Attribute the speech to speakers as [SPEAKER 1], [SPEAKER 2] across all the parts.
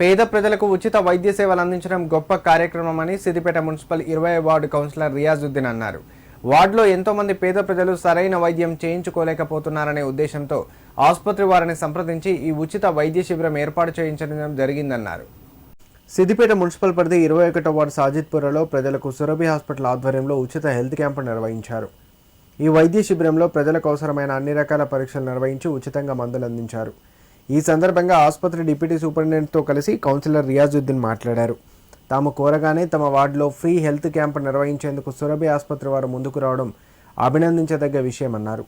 [SPEAKER 1] పేద ప్రజలకు ఉచిత వైద్య సేవలు అందించడం గొప్ప కార్యక్రమమని సిద్దిపేట మున్సిపల్ ఇరవై వార్డు కౌన్సిలర్ రియాజుద్దీన్ అన్నారు. వార్డులో ఎంతోమంది పేద ప్రజలు సరైన వైద్యం చేయించుకోలేకపోతున్నారనే ఉద్దేశంతో ఆసుపత్రి వారిని సంప్రదించి ఈ ఉచిత వైద్య శిబిరం ఏర్పాటు చేయించడం జరిగిందన్నారు. సిద్దిపేట మున్సిపల్ పరిధి ఇరవై ఒకటో వార్డు సాజిద్పురలో ప్రజలకు సురభి హాస్పిటల్ ఆధ్వర్యంలో ఉచిత హెల్త్ క్యాంపు నిర్వహించారు. ఈ వైద్య శిబిరంలో ప్రజలకు అవసరమైన అన్ని రకాల పరీక్షలు నిర్వహించి ఉచితంగా మందులు అందించారు. ఈ సందర్భంగా ఆసుపత్రి డిప్యూటీ సూపరింటెండెంట్తో కలిసి కౌన్సిలర్ రియాజుద్దీన్ మాట్లాడారు. తాము కోరగానే తమ వార్డులో ఫ్రీ హెల్త్ క్యాంప్ నిర్వహించేందుకు సురభి ఆసుపత్రి వారు ముందుకు రావడం అభినందించదగ్గ విషయమన్నారు.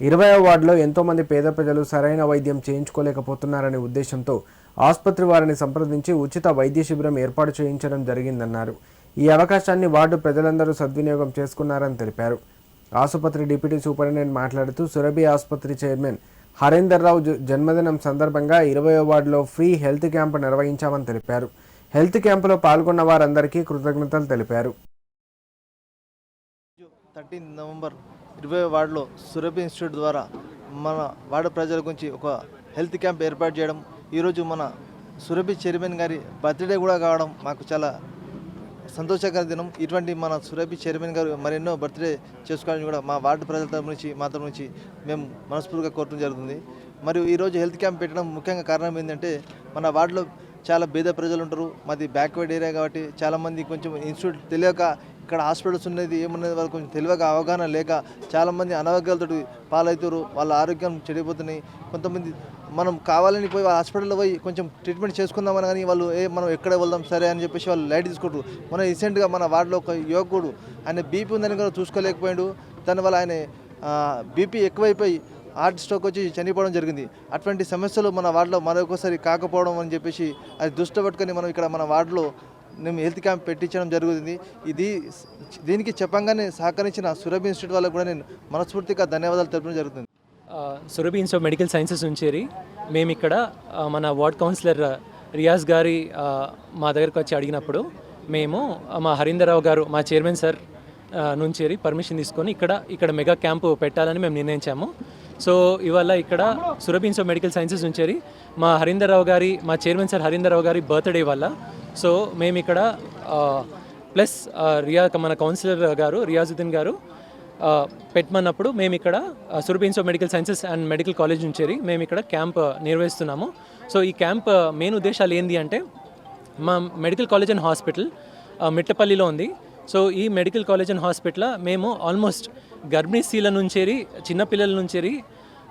[SPEAKER 1] ఇరవై వార్డులో ఎంతోమంది పేద ప్రజలు సరైన వైద్యం చేయించుకోలేకపోతున్నారనే ఉద్దేశంతో ఆసుపత్రి వారిని సంప్రదించి ఉచిత వైద్య శిబిరం ఏర్పాటు చేయించడం జరిగిందన్నారు. ఈ అవకాశాన్ని వార్డు ప్రజలందరూ సద్వినియోగం చేసుకున్నారని తెలిపారు. ఆసుపత్రి డిప్యూటీ సూపరింటెండెంట్ మాట్లాడుతూ సురభి ఆసుపత్రి చైర్మన్ హరేందర్ రావు జన్మదినం సందర్భంగా ఇరవై వార్డులో ఫ్రీ హెల్త్ క్యాంపు నిర్వహించామని తెలిపారు. హెల్త్ క్యాంపులో పాల్గొన్న వారందరికీ కృతజ్ఞతలు తెలిపారు.
[SPEAKER 2] థర్టీన్ నవంబర్ ఇరవై వార్డులో సురభి ఇన్స్టిట్యూట్ ద్వారా మన వార్డు ప్రజల గురించి ఒక హెల్త్ క్యాంప్ ఏర్పాటు చేయడం ఈరోజు మన సురభి చైర్మన్ గారి బర్త్డే కూడా కావడం మాకు చాలా సంతోషకర దినం. ఇటువంటి మన సురభి చైర్మన్ గారు మరెన్నో బర్త్డే చేసుకోవాలని కూడా మా వార్డు ప్రజల తరపు నుంచి మా తరపు నుంచి మేము మనస్ఫూర్తిగా కోరటం జరుగుతుంది. మరియు ఈరోజు హెల్త్ క్యాంప్ పెట్టడం ముఖ్యంగా కారణం ఏంటంటే మన వార్డులో చాలా పేద ప్రజలు ఉంటారు. మాది బ్యాక్వర్డ్ ఏరియా కాబట్టి చాలామంది కొంచెం ఇన్స్టిట్యూట్ తెలియక ఇక్కడ హాస్పిటల్స్ ఉన్నది ఏమున్నది వాళ్ళకి కొంచెం తెలియక అవగాహన లేక చాలామంది అనారోగ్యాలతో పాలవుతారు వాళ్ళ ఆరోగ్యం చెడిపోతున్నాయి. కొంతమంది మనం కావాలని పోయి వాళ్ళ హాస్పిటల్లో పోయి కొంచెం ట్రీట్మెంట్ చేసుకుందామని కానీ వాళ్ళు ఏ మనం ఎక్కడ వెళ్దాం సరే అని చెప్పేసి వాళ్ళు లైట్ తీసుకుంటారు. మన రీసెంట్గా మన వార్డులో ఒక యువకుడు ఆయన బీపీ ఉందని కూడా చూసుకోలేకపోయాడు. దానివల్ల ఆయన బీపీ ఎక్కువైపోయి హార్ట్ స్ట్రోక్ వచ్చి చనిపోవడం జరిగింది. అటువంటి సమస్యలు మన వార్డులో మరొకసారి కాకపోవడం అని చెప్పేసి అది దృష్టి పట్టుకొని మనం ఇక్కడ మన వార్డులో మేము హెల్త్ క్యాంప్ పెట్టించడం జరుగుతుంది. ఇది దీనికి చెప్పంగానే సహకరించిన సురభి ఇన్స్టిట్యూట్ వాళ్ళకు కూడా నేను మనస్ఫూర్తిగా ధన్యవాదాలు తెలపడం జరుగుతుంది.
[SPEAKER 3] సురభి ఇన్స్టిట్యూట్ మెడికల్ సైన్సెస్ ఉంచేరి మేము ఇక్కడ మన వార్డ్ కౌన్సిలర్ రియాజ్ గారి మా దగ్గరకు వచ్చి అడిగినప్పుడు మేము మా హరీందర్రావు గారు మా చైర్మన్ సార్ నుంచి పర్మిషన్ తీసుకొని ఇక్కడ ఇక్కడ మెగా క్యాంపు పెట్టాలని మేము నిర్ణయించాము. సో ఇవాళ ఇక్కడ సురభి ఇన్స్టిట్యూట్ మెడికల్ సైన్సెస్ ఉంచేరి మా హరీందర్రావు గారి మా చైర్మన్ సార్ హరీందర్రావు గారి బర్త్డే వల్ల సో మేము ఇక్కడ ప్లస్ రియా మన కౌన్సిలర్ గారు రియాజుద్దీన్ గారు పెట్టమన్నప్పుడు మేము ఇక్కడ ఆ, of medical sciences and medical college నుంచి మేము ఇక్కడ క్యాంప్ నిర్వహిస్తున్నాము. సో ఈ క్యాంప్ మెయిన్ ఉద్దేశాలు ఏంటి అంటే మా మెడికల్ కాలేజ్ అండ్ హాస్పిటల్ మిట్టపల్లిలో ఉంది. సో ఈ మెడికల్ కాలేజ్ అండ్ హాస్పిటల్ మేము ఆల్మోస్ట్ గర్భిణీ స్త్రీల నుంచేరి చిన్నపిల్లల నుంచేరి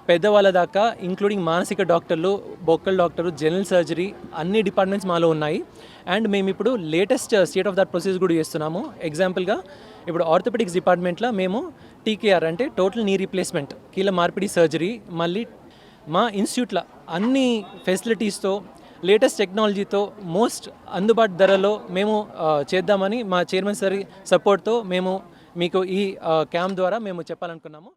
[SPEAKER 3] పెద్దవాళ్ళ దాకా ఇంక్లూడింగ్ మానసిక డాక్టర్లు బొక్కల్ డాక్టర్లు జనరల్ సర్జరీ అన్ని డిపార్ట్మెంట్స్ మాలో ఉన్నాయి. అండ్ మేము ఇప్పుడు latest state of that procedure కూడా చేస్తున్నాము. ఎగ్జాంపుల్గా ఇప్పుడు ఆర్థోపెడిక్స్ డిపార్ట్మెంట్లో మేము టీకేఆర్ అంటే టోటల్ నీ రీప్లేస్మెంట్ కీళ్ళ మార్పిడి సర్జరీ మళ్ళీ మా ఇన్స్టిట్యూట్లో అన్ని ఫెసిలిటీస్తో లేటెస్ట్ టెక్నాలజీతో మోస్ట్ అందుబాటు ధరలో మేము uh, చేద్దామని మా చైర్మన్ సార్ సపోర్ట్తో మేము మీకు ఈ uh, క్యాంప్ ద్వారా మేము చెప్పాలనుకున్నాము.